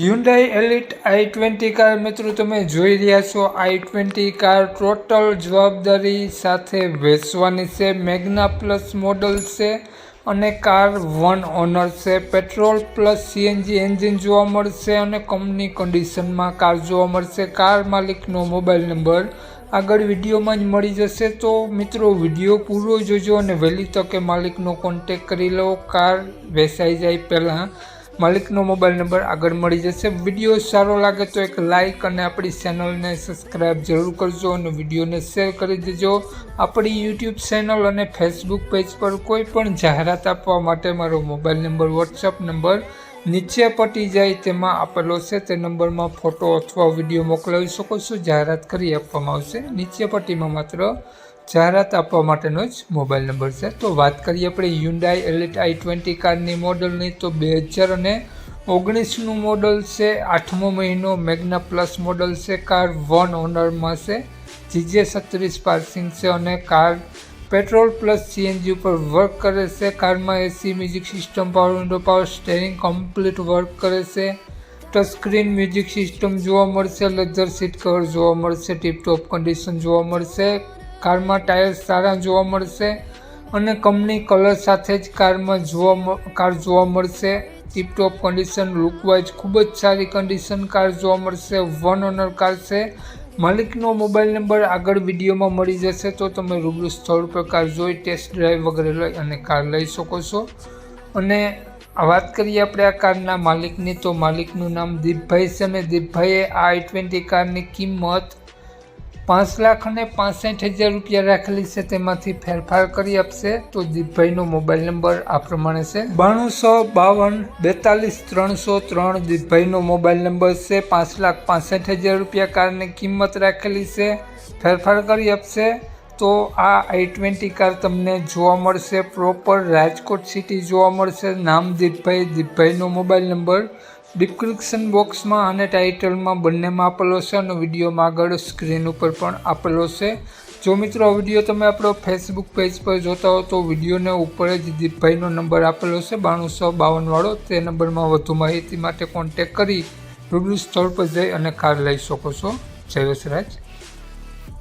Hyundai Elite I twenty car મિત્રો તમે જોઈ રહ્યા છો આઈ ટ્વેન્ટી કાર ટોટલ જવાબદારી સાથે વેચવાની છે, મેગ્ના પ્લસ મોડલ છે અને કાર વન ઓનર છે. પેટ્રોલ પ્લસ સીએનજી એન્જિન જોવા મળશે અને કંપની કન્ડિશનમાં કાર જોવા મળશે. કાર માલિકનો મોબાઈલ નંબર આગળ વિડીયોમાં જ મળી જશે. તો મિત્રો, વીડિયો પૂરો જોજો અને વહેલી તકે માલિકનો કોન્ટેક કરી લો. કાર વેચાઈ જાય પહેલાં. માલિકનો મોબાઈલ નંબર આગળ મળી જશે. વીડિયો સારો લાગે તો એક લાઇક અને આપણી ચેનલને સબસ્ક્રાઈબ જરૂર કરજો અને વિડીયોને શેર કરી દેજો. આપણી યુટ્યુબ ચેનલ અને ફેસબુક પેજ પર કોઈ પણ જાહેરાત આપવા માટે મારો મોબાઈલ નંબર વોટ્સઅપ નંબર નીચે પટી જાય તેમાં આપેલો છે. તે નંબરમાં ફોટો અથવા વીડિયો મોકલાવી શકો છો. જાહેરાત કરી આપવામાં આવશે. નીચે પટ્ટીમાં માત્ર જાહેરાત આપવા માટેનો જ મોબાઈલ નંબર છે. તો વાત કરીએ આપણે યુન્ડાઈ એલિટ આઈ ટ્વેન્ટી કારની મોડલની. તો બે હજાર અને ઓગણીસનું મોડલ છે. આઠમો મહિનો મેગ્ના પ્લસ મોડલ છે. કાર વન ઓનરમાં છે. જીજે સત્રીસ પાર્સિંગ છે અને કાર પેટ્રોલ પ્લસ સીએનજી ઉપર વર્ક કરે છે. કારમાં AC, music system, power window, power steering complete work કરે છે. ટચ સ્ક્રીન મ્યુઝિક સિસ્ટમ જોવા મળશે. લેધર સીટ કવર જોવા મળશે. ટીપટોપ કન્ડિશન જોવા મળશે. કારમાં ટાયર્સ સારા જોવા મળશે અને કંપની કલર સાથે જ કારમાં જોવા કાર જોવા મળશે. ટીપટોપ કન્ડિશન લુકવાઇઝ ખૂબ જ સારી કન્ડિશન કાર જોવા મળશે. વન ઓનર કાર છે. માલિકનો મોબાઈલ નંબર આગળ વિડીયોમાં મળી જશે તો તમે રૂબરૂ સ્થળ પર કાર જોઈ ટેસ્ટ ડ્રાઈવ વગેરે લઈ અને કાર લઈ શકો છો. અને વાત કરીએ આપણે આ કારના માલિકની, તો માલિકનું નામ દીપભાઈ છે અને દીપભાઈએ આ આઈ ટ્વેન્ટી કારની કિંમત પાંચ લાખ અને પાસઠ હજાર રૂપિયા રાખેલી છે, તેમાંથી ફેરફાર કરી આપશે તો દીપભાઈનો મોબાઈલ નંબર આ પ્રમાણે છે. બાણુંસો બાવન, બેતાલીસ, ત્રણસો ત્રણ દીપભાઈનો મોબાઈલ નંબર છે. પાંચ લાખ પાસઠ હજાર રૂપિયા કારની કિંમત રાખેલી છે. ફેરફાર કરી આપશે. તો આ આઈ ટ્વેન્ટી કાર તમને જોવા મળશે પ્રોપર રાજકોટ સિટી જોવા મળશે. નામ દીપભાઈ, દીપભાઈનો મોબાઈલ નંબર ડિસ્ક્રિપ્શન બોક્સમાં અને ટાઇટલમાં બંનેમાં આપેલો છે અને વિડીયોમાં આગળ સ્ક્રીન ઉપર પણ આપેલો છે. જો મિત્રો વીડિયો તમે આપણો ફેસબુક પેજ પર જોતા હો તો વિડીયોને ઉપર જ દીપભાઈનો નંબર આપેલો છે, બાણુંસો બાવનવાળો તે નંબરમાં વધુ માહિતી માટે કોન્ટેક કરી રૂબરૂ સ્થળ પર જઈ અને કાર લઈ શકો છો. જય વસરાજ.